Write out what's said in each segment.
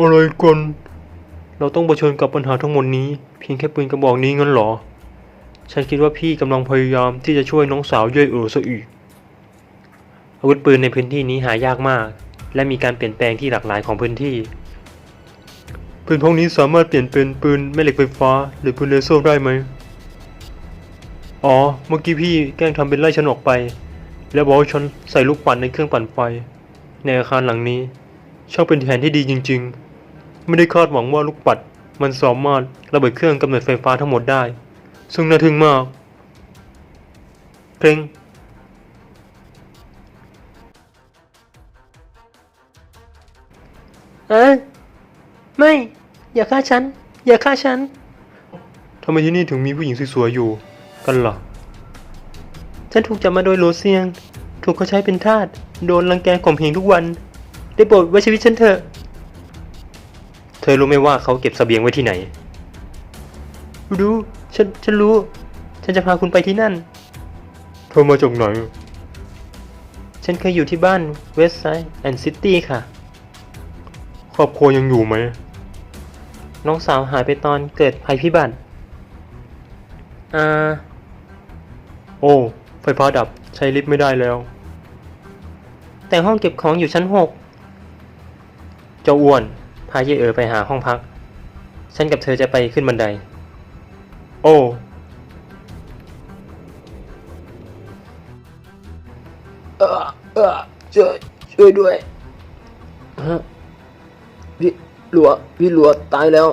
อะไรกัน เราต้องเผชิญกับปัญหาทั้งหมดนี้ เพียงแค่ปืนกระบอกนี้งั้นหรอ ฉันคิดว่าพี่กำลังพยายามที่จะช่วยน้องสาวเย่ยเอ๋อซะอีก อาวุธปืนในพื้นที่นี้หายากมาก และมีการเปลี่ยนแปลงที่หลากหลายของพื้นที่ ปืนพวกนี้สามารถเปลี่ยนเป็นปืนแม่เหล็กไฟฟ้า หรือปืนเลเซอร์ได้ไหมอ๋อ เมื่อกี้พี่แกล้งทำเป็นไล่ฉันออกไป แล้วบอกว่าฉันใส่ลูกปั่นในเครื่องปั่นไฟในอาคารหลังนี้ ช่างเป็นแผนที่ดีจริง ๆ ไม่ได้คาดหวังว่าลูกปัด มันสามารถระเบิดเครื่องกำเนิดไฟฟ้าทั้งหมดได้ ซึ่งน่าทึ่งมาก เพลงเอ้ยไม่ อย่าฆ่าฉัน อย่าฆ่าฉันทำไมที่นี่ถึงมีผู้หญิงสวยๆอยู่กันล่ะฉันถูกจับมาโดยโหลเซียง ถูกเขาใช้เป็นทาส โดนรังแกข่มเหงทุกวัน ได้โปรดไว้ชีวิตฉันเถอะเธอรู้ไหมว่าเขาเก็บเสบียงไว้ที่ไหน รู้ ฉัน ฉันรู้ ฉันจะพาคุณไปที่นั่น เธอมาจากไหน ฉันเคยอยู่ที่บ้านเวสต์ไซด์แอนด์ซิตี้ค่ะ ครอบครัวยังอยู่ไหม น้องสาวหายไปตอนเกิดภัยพิบัติ อ่า โอ้ ไฟฟ้าดับ ใช้ลิฟต์ไม่ได้แล้ว แต่ห้องเก็บของอยู่ชั้นหกเจ้าอ้วน พาเยเอ๋อไปหาห้องพัก ฉันกับเธอจะไปขึ้นบันได โอ้ เออเออช่วยช่วยด้วยฮะพี่หลัวพี่หลัวตายแล้ว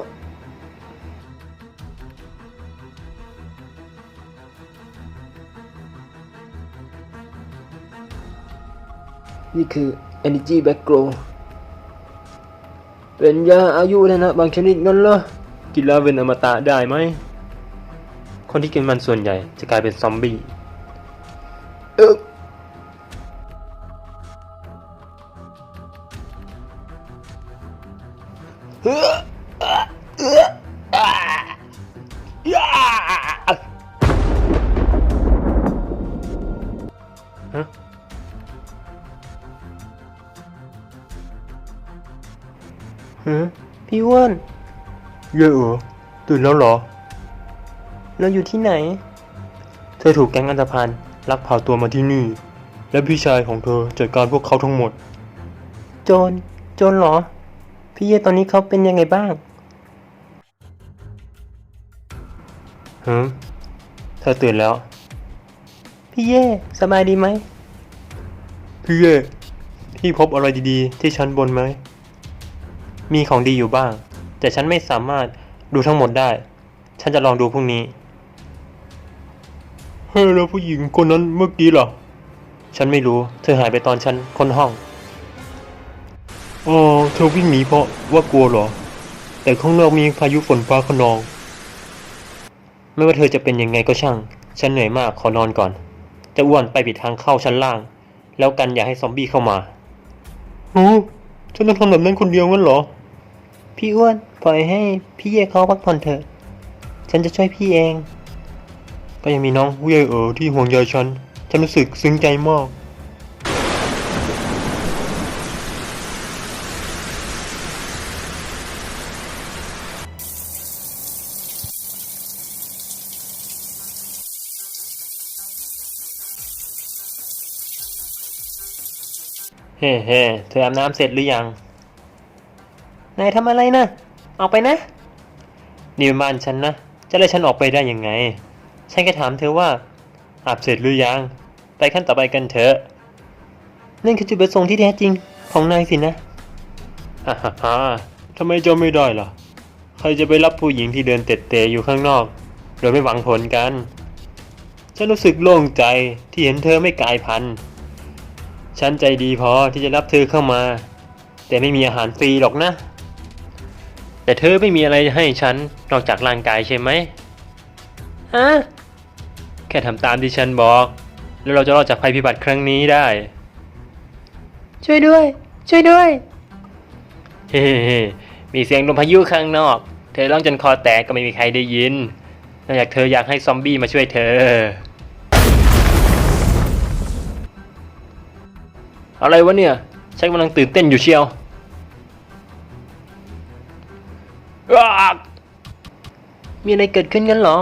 นี่คือ Energy Back Glow เป็นยาอายุเลยนะบางชนิดงั้นเหรอกินแล้วเป็นอมตะได้ไหม คนที่กินมันส่วนใหญ่จะกลายเป็นซอมบี้เออฮะพี่อ้วนเย่เออตื่นแล้วเหรอ เราอยู่ที่ไหน เธอถูกแก๊งอันธพาลลักพาตัวมาที่นี่ และพี่ชายของเธอจัดการพวกเขาทั้งหมด โจร โจรเหรอ พี่เย่ตอนนี้เขาเป็นยังไงบ้างฮะเธอตื่นแล้ว พี่เย่สบายดีไหม พี่เย่พี่พบอะไรดีๆ ที่ชั้นบนไหม มีของดีอยู่บ้าง แต่ฉันไม่สามารถดูทั้งหมดได้ ฉันจะลองดูพรุ่งนี้ เฮ้ยแล้วผู้หญิงคนนั้นเมื่อกี้ล่ะฉันไม่รู้ เธอหายไปตอนฉันค้นห้อง อ๋อ เธอวิ่งหนีเพราะว่ากลัวเหรอ แต่ข้างนอกมีพายุฝนฟ้าขนอง ไม่ว่าเธอจะเป็นยังไงก็ช่าง ฉันเหนื่อยมากขอนอนก่อน จะอ้วนไปปิดทางเข้าชั้นล่าง แล้วกันอย่าให้ซอมบี้เข้ามาโอ้ฉันต้องทำแบบนั้นคนเดียวงั้นเหรอ พี่อ้วนปล่อยให้พี่เย่เขาพักผ่อนเถอะ ฉันจะช่วยพี่เอง ก็ยังมีน้องผู้ใหญ่เอ๋อที่ห่วงใยฉัน ฉันรู้สึกซึ้งใจมากเฮ้เฮ้เธออาบน้ำเสร็จหรือยัง นายทำอะไรนะ ออกไปนะ นี่เป็นบ้านฉันนะ จะไล่ฉันออกไปได้ยังไง ฉันก็ถามเธอว่า อาบเสร็จหรือยัง ไปขั้นต่อไปกันเถอะ นั่นคือจุดประสงค์ที่แท้จริงของนายสินะฮ่าฮ่าทำไมจ้าไม่ได้ล่ะ ใครจะไปรับผู้หญิงที่เดินเตะเตะอยู่ข้างนอก โดยไม่หวังผลกัน ฉันรู้สึกโล่งใจที่เห็นเธอไม่กลายพันธุ์ ฉันใจดีพอที่จะรับเธอเข้ามา แต่ไม่มีอาหารฟรีหรอกนะ แต่เธอไม่มีอะไรให้ฉันนอกจากร่างกายใช่ไหมฮะแค่ทำตามที่ฉันบอก แล้วเราจะรอดจากภัยพิบัติครั้งนี้ได้ ช่วยด้วย ช่วยด้วยเฮ้ๆมีเสียงลมพายุข้างนอก เธอร้องจนคอแตกก็ไม่มีใครได้ยินนอกจากเธออยากให้ซอมบี้มาช่วยเธออะไรวะเนี่ยฉันกำลังตื่นเต้นอยู่เชียว มีอะไรเกิดขึ้นกันเหรอ